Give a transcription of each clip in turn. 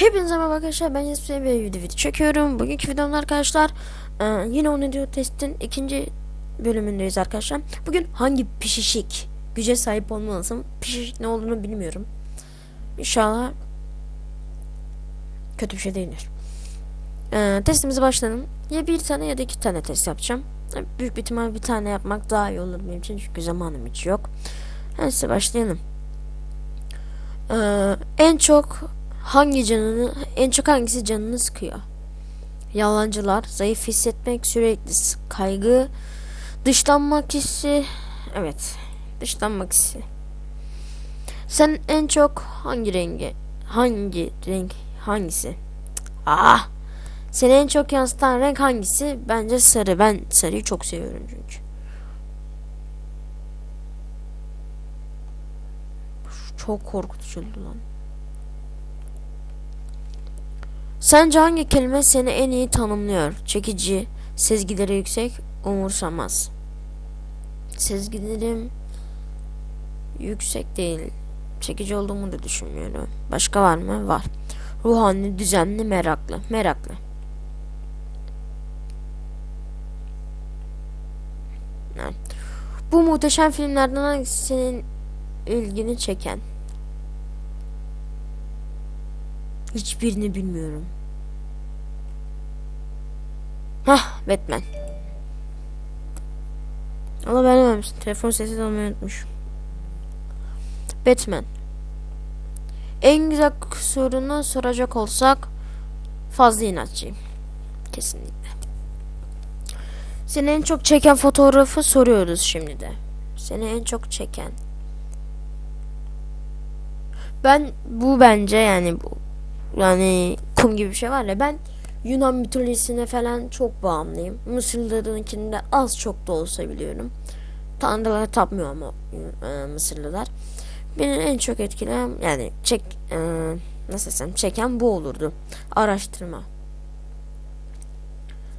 Hepinize merhaba arkadaşlar ben Yusuf ve video çekiyorum. Bugünkü videomda arkadaşlar e, yine onu diyor testin ikinci bölümündeyiz arkadaşlar. Bugün hangi pişişik güce sahip olmalısın? Pişişik ne olduğunu bilmiyorum. İnşallah kötü bir şey değildir. E, testimize başlayalım. Ya bir tane ya da iki tane test yapacağım. E, Büyük bir ihtimal bir tane yapmak daha iyi olur benim için çünkü zamanım hiç yok. Neyse başlayalım. E, en çok hangi canını en çok hangisi canını sıkıyor? Yalancılar, zayıf hissetmek, sürekli kaygı, dışlanmak hissi. Evet, dışlanmak hissi. Sen en çok hangi rengi? Hangi renk? Hangisi? Ah! Seni en çok yansıtan renk hangisi? Bence sarı. Ben sarıyı çok seviyorum çünkü. Çok korkutucuydu lan. Sence hangi kelime seni en iyi tanımlıyor? Çekici, sezgileri yüksek, umursamaz. Sezgilerim yüksek değil. Çekici olduğumu da düşünmüyorum. Başka var mı? Var. Ruhani, düzenli, meraklı. Meraklı. Bu muhteşem filmlerden hangisi senin ilgini çeken? Hiçbirini bilmiyorum. Hah Batman. Allah vermemişsin. Telefon sesi almayı unutmuş. Batman. En güzel sorunu soracak olsak fazla inatçıyım. Kesinlikle. Seni en çok çeken fotoğrafı soruyoruz şimdi de. Seni en çok çeken. Ben bu bence yani bu yani kum gibi bir şey var ya ben Yunan mitolojisine falan çok bağımlıyım. Mısırlılarınkini de az çok da olsa biliyorum. Tanrılara tapmıyor ama e, Mısırlılar. Beni en çok etkileyen yani çek e, nasıl desem çeken bu olurdu. Araştırma.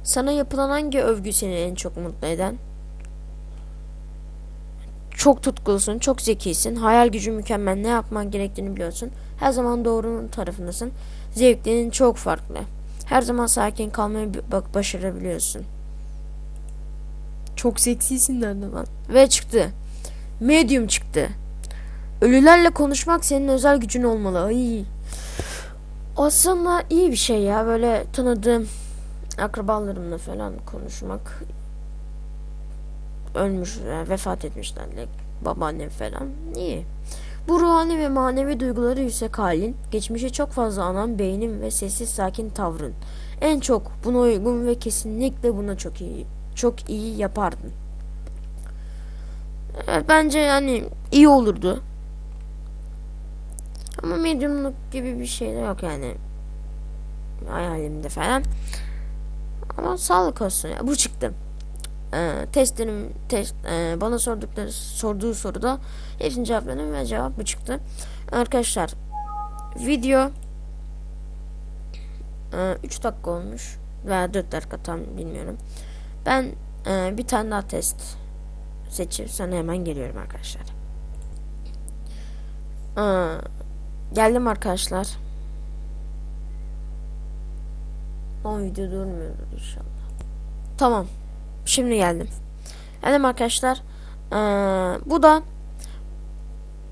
Sana yapılan hangi övgü seni en çok mutlu eden? Çok tutkulusun, çok zekisin, hayal gücü mükemmel, ne yapman gerektiğini biliyorsun. Her zaman doğrunun tarafındasın. Zevklerin çok farklı. Her zaman sakin kalmayı bak başarabiliyorsun. Çok seksisin nerede lan? Ve çıktı. Medium çıktı. Ölülerle konuşmak senin özel gücün olmalı. Ay. Aslında iyi bir şey ya. Böyle tanıdığım akrabalarımla falan konuşmak. Ölmüş, e, vefat etmişlerle babaannem falan. İyi. Bu ruhani ve manevi duyguları yüksek halin, geçmişe çok fazla anan beynin ve sessiz sakin tavrın. En çok buna uygun ve kesinlikle buna çok iyi, çok iyi yapardın. Evet, bence yani iyi olurdu. Ama mediumluk gibi bir şey de yok yani. Hayalimde falan. Ama sağlık olsun ya. Bu çıktı. Ee, testlerim test, e, bana sordukları sorduğu soruda hepsini cevapladım ve cevap bu çıktı. Arkadaşlar video 3 dakika olmuş veya 4 dakika tam bilmiyorum. Ben e, bir tane daha test seçip sonra hemen geliyorum arkadaşlar. Aa, geldim arkadaşlar. O video durmuyordur inşallah. Tamam. Şimdi geldim. Geldim arkadaşlar. Ee, bu da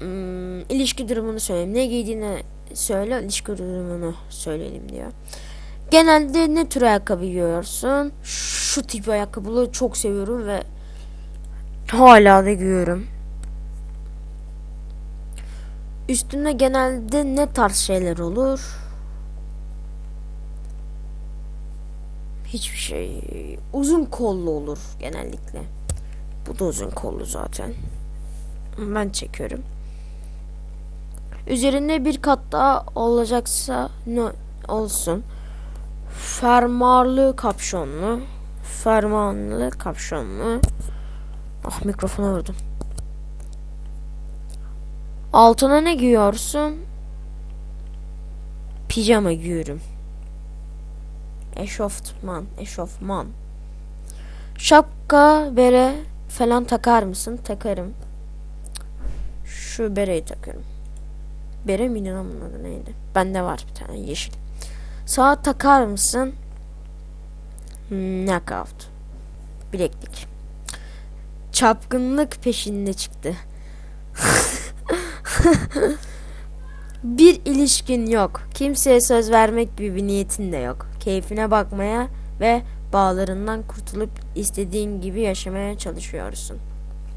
ım, ilişki durumunu söyleyeyim. Ne giydiğini söyle, ilişki durumunu söyleyelim diyor. Genelde ne tür ayakkabı giyiyorsun? Şu tip ayakkabıları çok seviyorum ve hala da giyiyorum. Üstünde genelde ne tarz şeyler olur? Hiçbir şey. Uzun kollu olur genellikle. Bu da uzun kollu zaten. Ben çekiyorum. Üzerinde bir kat daha olacaksa ne olsun. Fermuarlı kapşonlu. Fermuarlı kapşonlu. Ah mikrofona vurdum. Altına ne giyiyorsun? Pijama giyiyorum. Eşofman, eşofman. Şapka, bere falan takar mısın? Takarım. Şu bereyi takarım. Bere miydi lan adı neydi? Bende var bir tane yeşil. Sağa takar mısın? Knockout. Bileklik. Çapkınlık peşinde çıktı. bir ilişkin yok. Kimseye söz vermek gibi bir niyetin de yok. Keyfine bakmaya ve bağlarından kurtulup istediğin gibi yaşamaya çalışıyorsun.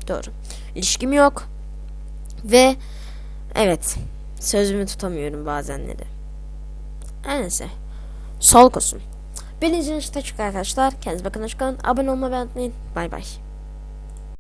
Doğru. İlişkim yok. Ve evet sözümü tutamıyorum bazenleri. Her neyse. Sağlık olsun. Beni için teşekkür arkadaşlar. Kendinize bakın hoşçakalın. Abone olmayı unutmayın. Bay bay.